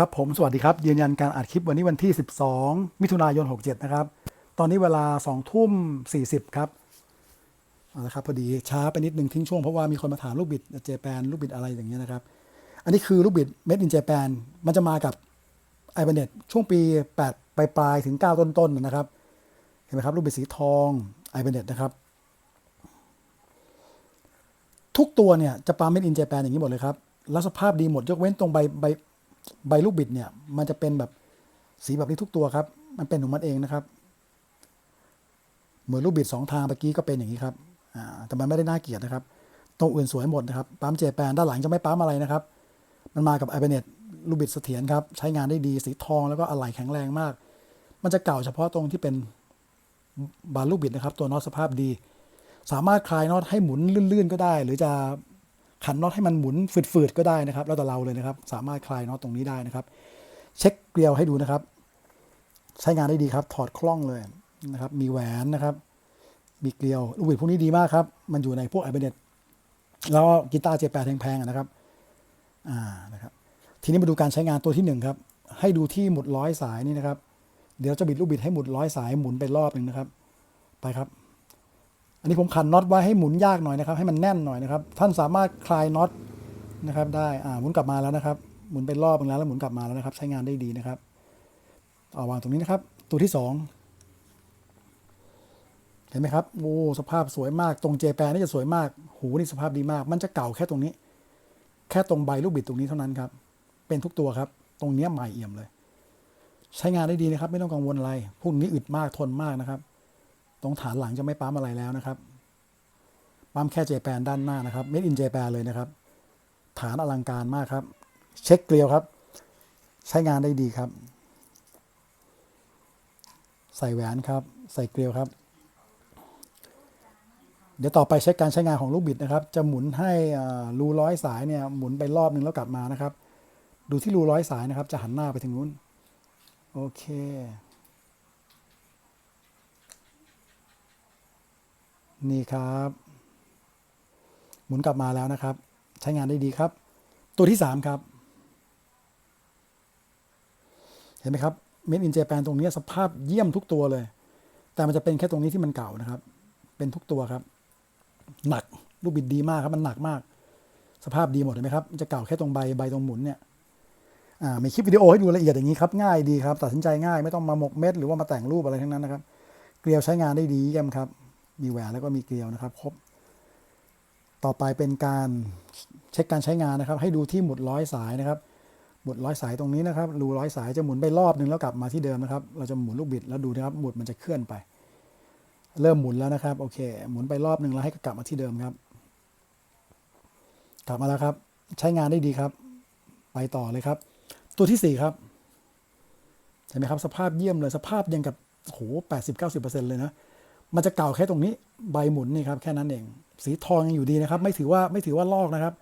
ครับผมสวัสดีครับ ยืนยันการอัดคลิปวันนี้วันที่ 12 มิถุนายน 67 นะครับ ตอนนี้เวลา 2 ทุ่ม 40 ครับเอาละครับพอดีช้าไปนิดนึงทิ้งช่วงเพราะว่ามีคนมาถามลูกบิดเจแปนลูกบิดอะไรอย่างเงี้ยนะครับ อันนี้คือลูกบิด made in Japan มันจะมากับ i b a n e t ช่วงปี 8 ปลายปลายถึง 9 ต้นๆนนะครับ เห็นไหมครับ ลูกบิดสีทอง i b a n e t นะครับ ทุกตัวเนี่ยจะปา made in Japan อย่างนี้หมดเลยครับแล้วสภาพดีหมดยกเว้นตรงใบใบ ใบลูกบิดเนี่ย มันจะเป็นแบบสีแบบนี้ทุกตัวครับ มันเป็นของมันเองนะครับ เหมือนลูกบิดสองทางเมื่อกี้ก็เป็นอย่างนี้ครับอ่าแต่มันไม่ได้น่าเกลียดนะครับตรงอื่นสวยหมดนะครับปั๊มเจแปนด้านหลังจะไม่ปั๊มอะไรนะครับ มันมากับไอเบเนตลูกบิดเสถียรครับ ใช้งานได้ดีสีทองแล้วก็อะไหล่แข็งแรงมาก มันจะเก่าเฉพาะตรงที่เป็นบานลูกบิดนะครับ ตัวน็อตสภาพดี สามารถคลายน็อตให้หมุนลื่นๆก็ได้ หรือจะ ขันน็อตให้มันหมุนฝืดๆก็ได้นะครับ แล้วแต่เราเลยนะครับ สามารถคลายน็อตตรงนี้ได้นะครับ เช็คเกลียวให้ดูนะครับ ใช้งานได้ดีครับ ถอดคล่องเลยนะครับ มีแหวนนะครับ มีเกลียวลูกบิดพวกนี้ดีมากครับ มันอยู่ในพวกไอเบเนตแล้วก็กีตาร์เจแปนแพงๆนะครับอ่านะครับ ทีนี้มาดูการใช้งานตัวที่หนึ่งครับ ให้ดูที่หมุดร้อยสายนี่นะครับ เดี๋ยวจะบิดลูกบิดให้หมุดร้อยสายหมุนไปรอบหนึ่งนะครับ ไปครับ นนี้ผมขันน็อตไว้ให้หมุนยากหน่อยนะครับให้มันแน่นหน่อยนะครับ ท่านสามารถคลายน็อตนะครับได้อ่าหมุนกลับมาแล้วนะครับหมุนไปรอบนึงแล้วแล้วหมุนกลับมาแล้วนะครับ ใช้งานได้ดีนะครับเอาวางตรงนี้นะครับ ตัวที่สองเห็นไหมครับโอ้สภาพสวยมากตรงเจแปนนี่จะสวยมาก หูนี่สภาพดีมาก มันจะเก่าแค่ตรงนี้ แค่ตรงใบลูกบิดตรงนี้เท่านั้นครับ เป็นทุกตัวครับ ตรงเนี้ยใหม่เอี่ยมเลย ใช้งานได้ดีนะครับ ไม่ต้องกังวลอะไรพวกนี้อึดมากทนมากนะครับ ตรงฐานหลังจะไม่ปั๊มอะไรแล้วนะครับ ปั๊มแค่เจแปนด้านหน้านะครับเม็ดอินเจแปนเลยนะครับ ฐานอลังการมากครับ เช็คเกลียวครับ ใช้งานได้ดีครับ ใส่แหวนครับ ใส่เกลียวครับ เดี๋ยวต่อไปเช็คการใช้งานของลูกบิดนะครับ จะหมุนให้รูร้อยสายเนี่ยหมุนไปรอบนึงแล้วกลับมานะครับ ดูที่รูร้อยสายนะครับ จะหันหน้าไปทางนู้น โอเค นี่ครับ หมุนกลับมาแล้วนะครับ ใช้งานได้ดีครับ ตัวที่สามครับ เห็นไหมครับเมดอินเจแปนตรงนี้สภาพเยี่ยมทุกตัวเลย แต่มันจะเป็นแค่ตรงนี้ที่มันเก่านะครับ เป็นทุกตัวครับ หนักลูกบิดดีมากครับ มันหนักมาก สภาพดีหมดเห็นไหมครับ จะเก่าแค่ตรงใบใบตรงหมุนเนี่ยอ่ามีคลิปวิดีโอให้ดูละเอียดอย่างนี้ครับ ง่ายดีครับ ตัดสินใจง่ายไม่ต้องมาหมกเม็ดหรือว่ามาแต่งรูปอะไรทั้งนั้นนะครับ เกลียวใช้งานได้ดีเยี่ยมครับ มีแหวนแล้วก็มีเกลียวนะครับครบ ต่อไปเป็นการเช็คการใช้งานนะครับ ให้ดูที่หมุดร้อยสายนะครับ หมุดร้อยสายตรงนี้นะครับรูร้อยสายจะหมุนไปรอบหนึ่งแล้วกลับมาที่เดิมนะครับ เราจะหมุนลูกบิดแล้วดูนะครับหมุดมันจะเคลื่อนไป เริ่มหมุนแล้วนะครับโอเค หมุนไปรอบหนึ่งแล้วให้กลับมาที่เดิมครับ กลับมาแล้วครับ ใช้งานได้ดีครับ ไปต่อเลยครับ ตัวที่สี่ครับเห็นไหมครับสภาพเยี่ยมเลยสภาพยังกับโอ้โหแปดสิบเก้าสิบเปอร์เซ็นต์เลยนะ มันจะเก่าแค่ตรงนี้ใบหมุนนี่ครับแค่นั้นเอง สีทองยังอยู่ดีนะครับ ไม่ถือว่าไม่ถือว่าลอกนะครับ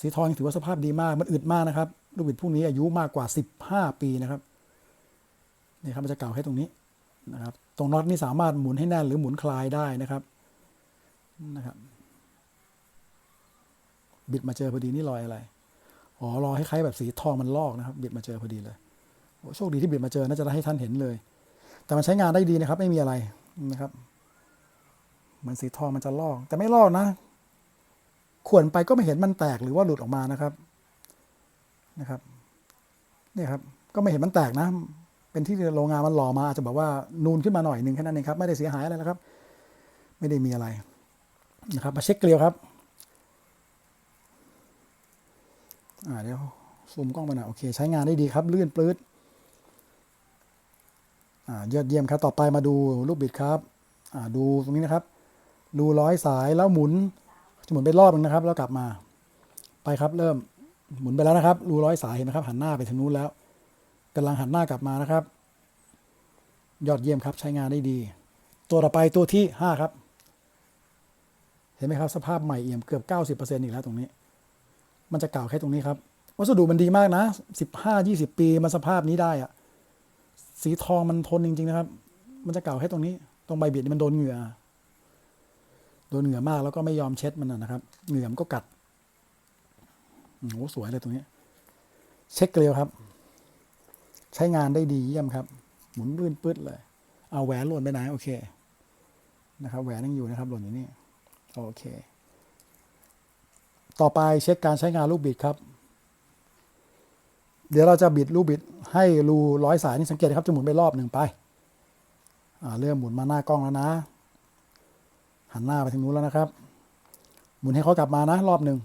สีทองยังถือว่าสภาพดีมากมันอึดมากนะครับ ลูกบิดพวกนี้อายุมากกว่า 15 ปีนะครับนี่ครับมันจะเก่าแค่ตรงนี้นะครับ ตรงน็อตนี่สามารถหมุนให้แน่นหรือหมุนคลายได้นะครับนะครับ บิดมาเจอพอดีนี่รอยอะไรอ๋อรอยคล้ายๆแบบสีทองมันลอกนะครับ บิดมาเจอพอดีเลยโอ้โชคดีที่บิดมาเจอน่าจะได้ให้ท่านเห็นเลย แต่มันใช้งานได้ดีนะครับ ไม่มีอะไรนะครับ เหมือนสีทองมันจะลอก แต่ไม่ลอกนะข่วนไปก็ไม่เห็นมันแตกหรือว่าหลุดออกมานะครับนะครับเนี่ยครับ ก็ไม่เห็นมันแตกนะ เป็นที่โรงงานมันหล่อมาอาจจะแบบว่านูนขึ้นมาหน่อยหนึ่งแค่นั้นเองครับ ไม่ได้เสียหายอะไรนะครับ ไม่ได้มีอะไรนะครับ มาเช็คเกลียวครับอ่าเดี๋ยวซูมกล้องไปหน่อยโอเคใช้งานได้ดีครับ ลื่นปลื้ดอ่ายอดเยี่ยมครับ ต่อไปมาดูลูกบิดครับอ่าดูตรงนี้นะครับ ดูร้อยสายแล้วหมุน จะหมุนไปรอบนึงนะครับ แล้วกลับมา ไปครับเริ่มหมุนไปแล้วนะครับ รูร้อยสายเห็นไหมครับ หันหน้าไปทางนู้นแล้วกำลังหันหน้ากลับมานะครับ ยอดเยี่ยมครับใช้งานได้ดี ตัวต่อไปตัวที่ห้าครับ เห็นไหมครับ สภาพใหม่เอี่ยมเกือบเก้าสิบเปอร์เซ็นต์อีกแล้วตรงนี้ มันจะเก่าแค่ตรงนี้ครับวัสดุมันดีมากนะสิบห้ายี่สิบปีมันสภาพนี้ได้อะสีทองมันทนจริง ๆ นะครับ มันจะเก่าแค่ตรงนี้ ตรงใบบิดมันโดนเหงื่อ โดนเหงื่อมากแล้วก็ไม่ยอมเช็ดมันนะครับ เหงื่อมก็กัดโอ้โหสวยเลยตรงนี้ เช็คเกลียวครับ ใช้งานได้ดีเยี่ยมครับ หมุนปื้นปื๊ดเลย เอาแหวนหล่นไปไหนโอเค นะครับ แหวนยังอยู่นะครับหล่นอยู่นี่โอเค ต่อไปเช็คการใช้งานลูกบิดครับ เดี๋ยวเราจะบิดลูกบิด ให้รูร้อยสายนี่สังเกตครับจะหมุนไปรอบหนึ่งไป อ่าเริ่มหมุนมาหน้ากล้องแล้วนะ หันหน้าไปทางนู้นแล้วนะครับ หมุนให้เขากลับมานะ รอบหนึ่ง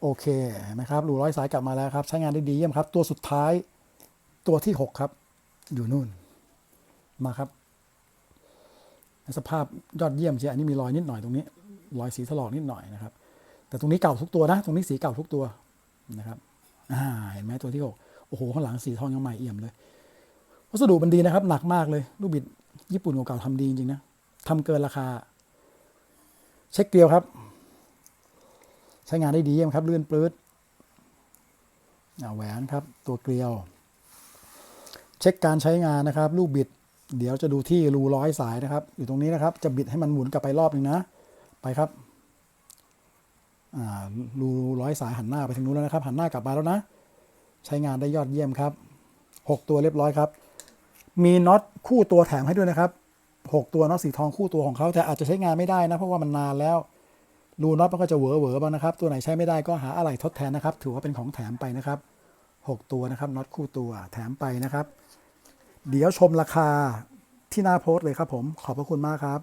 โอเคเห็นไหมครับรูร้อยสายกลับมาแล้วครับ ใช้งานได้ดีเยี่ยมครับ ตัวสุดท้ายตัวที่หกครับ อยู่นู่นมาครับสภาพยอดเยี่ยมเชียอันนี้มีรอยนิดหน่อยตรงนี้ รอยสีถลอกนิดหน่อยนะครับ แต่ตรงนี้เก่าทุกตัวนะ ตรงนี้สีเก่าทุกตัวนะครับอ่าเห็นไหมตัวที่หกโอ้โหข้างหลังสีทองยังใหม่เอี่ยมเลยวัสดุมันดีนะครับ หนักมากเลย ลูกบิดญี่ปุ่นเก่าๆทำดีจริงๆนะทำเกินราคา เช็คเกลียวครับ ใช้งานได้ดีเยี่ยมครับ ลื่นปลื้ดแหวนครับ ตัวเกลียว เช็คการใช้งานนะครับ ลูกบิด เดี๋ยวจะดูที่รูร้อยสายนะครับ อยู่ตรงนี้นะครับ จะบิดให้มันหมุนกลับไปรอบหนึ่งนะ ไปครับรูร้อยสายหันหน้าไปทางนู้นแล้วนะครับ หันหน้ากลับมาแล้วนะ ใช้งานได้ยอดเยี่ยมครับหกตัวเรียบร้อยครับ มีน็อตคู่ตัวแถมให้ด้วยนะครับ หกตัวน็อตสีทองคู่ตัวของเขาแต่อาจจะใช้งานไม่ได้นะ เพราะว่ามันนานแล้วรูน็อตมันก็จะเหวอเหวอบ้างนะครับ ตัวไหนใช้ไม่ได้ก็หาอะไรทดแทนนะครับ ถือว่าเป็นของแถมไปนะครับหกตัวนะครับน็อตคู่ตัวแถมไปนะครับ เดี๋ยวชมราคาที่หน้าโพสต์เลยครับผมขอบพระคุณมากครับ